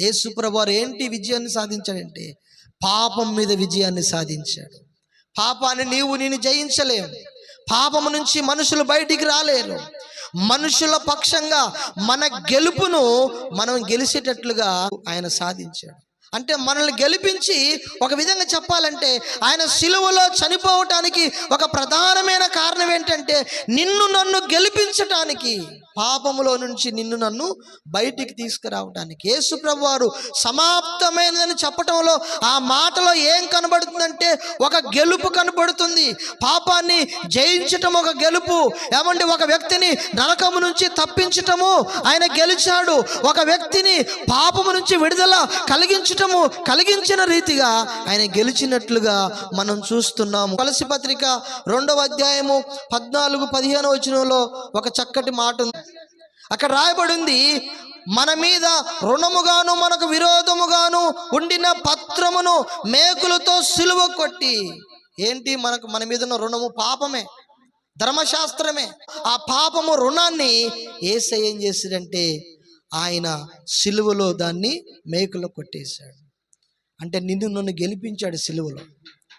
యేసుప్రభు వారు ఏంటి విజయాన్ని సాధించాడంటే? పాపం మీద విజయాన్ని సాధించాడు. పాపాన్ని నీవు నేను జయించలేవు పాపము నుంచి మనుషులు బయటికి రాలేరు. మనుషుల పక్షంగా మన గెలుపును మనం గెలిచేటట్లుగా ఆయన సాధించాడు. అంటే మనల్ని గెలిపించి ఒక విధంగా చెప్పాలంటే ఆయన సిలువలో చనిపోవటానికి ఒక ప్రధానమైన కారణం ఏంటంటే నిన్ను నన్ను గెలిపించటానికి పాపములో నుంచి నిన్ను నన్ను బయటికి తీసుకురావడానికి యేసుప్రభు వారు సమాప్తమైనదని చెప్పటంలో ఆ మాటలో ఏం కనబడుతుందంటే ఒక గెలుపు కనబడుతుంది. పాపాన్ని జయించటం ఒక గెలుపు. ఏమంటే ఒక వ్యక్తిని నరకము నుంచి తప్పించటము. ఆయన గెలిచాడు. ఒక వ్యక్తిని పాపము నుంచి విడుదల ఇష్టము కలిగించిన రీతిగా ఆయన గెలిచినట్లుగా మనం చూస్తున్నాము. కలసి పత్రిక రెండవ అధ్యాయము పద్నాలుగు పదిహేను వచనంలో ఒక చక్కటి మాట ఉంది. అక్కడ రాయబడింది మన మీద రుణముగాను మనకు విరోధముగాను ఉండిన పత్రమును మేకులతో సిలువ కొట్టి ఏంటి మనకు మన మీద ఉన్న రుణము పాపమే ధర్మశాస్త్రమే. ఆ పాపము రుణాన్ని ఏసై ఏం చేశాడంటే ఆయన సిలువలో దాన్ని మేకలో కొట్టేశాడు. అంటే నిన్ను నన్ను గెలిపించాడు సిలువలో.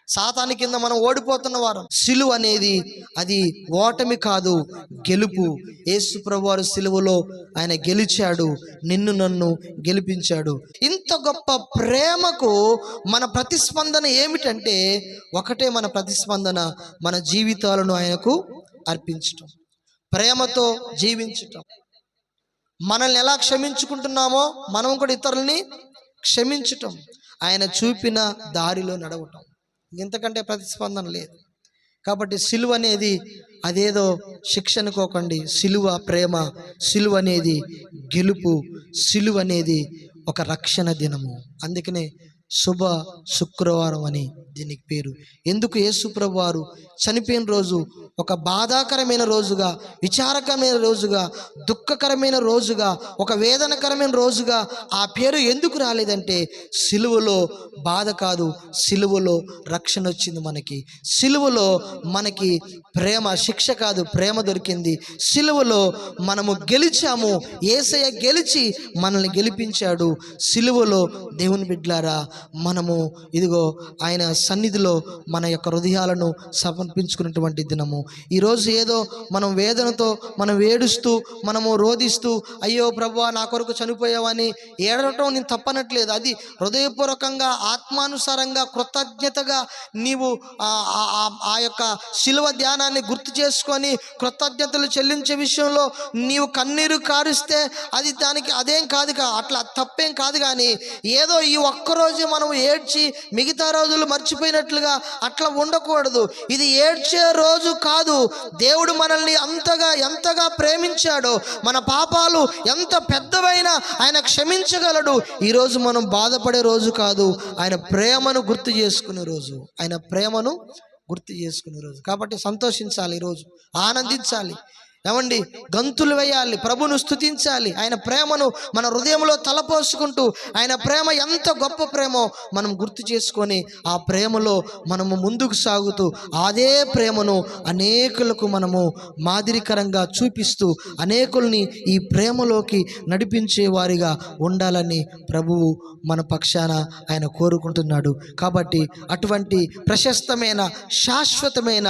సాతాని కింద మనం ఓడిపోతున్న వారం. సిలువ అనేది అది ఓటమి కాదు గెలుపు. యేసు ప్రభువారు సిలువలో ఆయన గెలిచాడు నిన్ను నన్ను గెలిపించాడు. ఇంత గొప్ప ప్రేమకు మన ప్రతిస్పందన ఏమిటంటే ఒకటే మన ప్రతిస్పందన మన జీవితాలను ఆయనకు అర్పించటం. ప్రేమతో జీవించటం. మనల్ని ఎలా క్షమించుకుంటున్నామో మనం కూడా ఇతరుల్ని క్షమించటం. ఆయన చూపిన దారిలో నడవటం. ఇంతకంటే ప్రతిస్పందన లేదు. కాబట్టి సిలువ అనేది అదేదో శిక్ష సిలువ ప్రేమ సిలువ అనేది గెలుపు సిలువ అనేది ఒక రక్షణ దినము. అందుకనే శుభ శుక్రవారం అని దీనికి పేరు. ఎందుకు యేసుప్రభు వారు చనిపోయిన రోజు ఒక బాధాకరమైన రోజుగా విచారకరమైన రోజుగా దుఃఖకరమైన రోజుగా ఒక వేదనకరమైన రోజుగా ఆ పేరు ఎందుకు రాలేదంటే సిలువలో బాధ కాదు సిలువలో రక్షణ వచ్చింది మనకి. సిలువలో మనకి ప్రేమ శిక్ష కాదు ప్రేమ దొరికింది. సిలువలో మనము గెలిచాము ఏసయ్య గెలిచి మనల్ని గెలిపించాడు. సిలువలో దేవుని బిడ్లారా మనము ఇదిగో ఆయన సన్నిధిలో మన యొక్క హృదయాలను సమర్పించుకున్నటువంటి దినము. ఈరోజు ఏదో మనం వేదనతో మనం ఏడుస్తూ మనము రోధిస్తూ అయ్యో ప్రభు నా కొరకు చనిపోయావని ఏడవటం నేను తప్పనట్లేదు. అది హృదయపూర్వకంగా ఆత్మానుసారంగా కృతజ్ఞతగా నీవు ఆ- ఆ- ఆ- యొక్క శిలువ ధ్యానాన్ని గుర్తు చేసుకొని కృతజ్ఞతలు చెల్లించే విషయంలో నీవు కన్నీరు కారుస్తే అది దానికి అదేం కాదుగా అట్లా తప్పేం కాదు కానీ ఏదో ఈ ఒక్కరోజు మనం ఏడ్చి మిగతా రోజులు మర్చిపోయినట్లుగా అట్లా ఉండకూడదు. ఇది ఏడ్చే రోజు కాదు. దేవుడు మనల్ని అంతగా ఎంతగా ప్రేమించాడో మన పాపాలు ఎంత పెద్దవైనా ఆయన క్షమించగలడు. ఈరోజు మనం బాధపడే రోజు కాదు. ఆయన ప్రేమను గుర్తు చేసుకునే రోజు. ఆయన ప్రేమను గుర్తు చేసుకునే రోజు. కాబట్టి సంతోషించాలి ఈరోజు ఆనందించాలి. ఏమండి? గంతులు వేయాలి ప్రభును స్థుతించాలి ఆయన ప్రేమను మన హృదయంలో తలపోసుకుంటూ ఆయన ప్రేమ ఎంత గొప్ప ప్రేమో మనం గుర్తు చేసుకొని ఆ ప్రేమలో మనము ముందుకు సాగుతూ అదే ప్రేమను అనేకులకు మనము మాదిరికరంగా చూపిస్తూ అనేకుల్ని ఈ ప్రేమలోకి నడిపించే వారిగా ఉండాలని ప్రభువు మన పక్షాన ఆయన కోరుకుంటున్నాడు. కాబట్టి అటువంటి ప్రశస్తమైన శాశ్వతమైన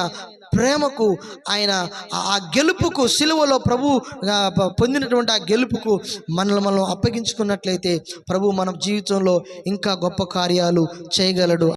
ప్రేమకు ఆయన ఆ- గెలుపుకు సిలువలో ప్రభు పొందినటువంటి ఆ గెలుపుకు మనల్ని మనం అప్పగించుకున్నట్లయితే ప్రభు మన జీవితంలో ఇంకా గొప్ప కార్యాలు చేయగలడు.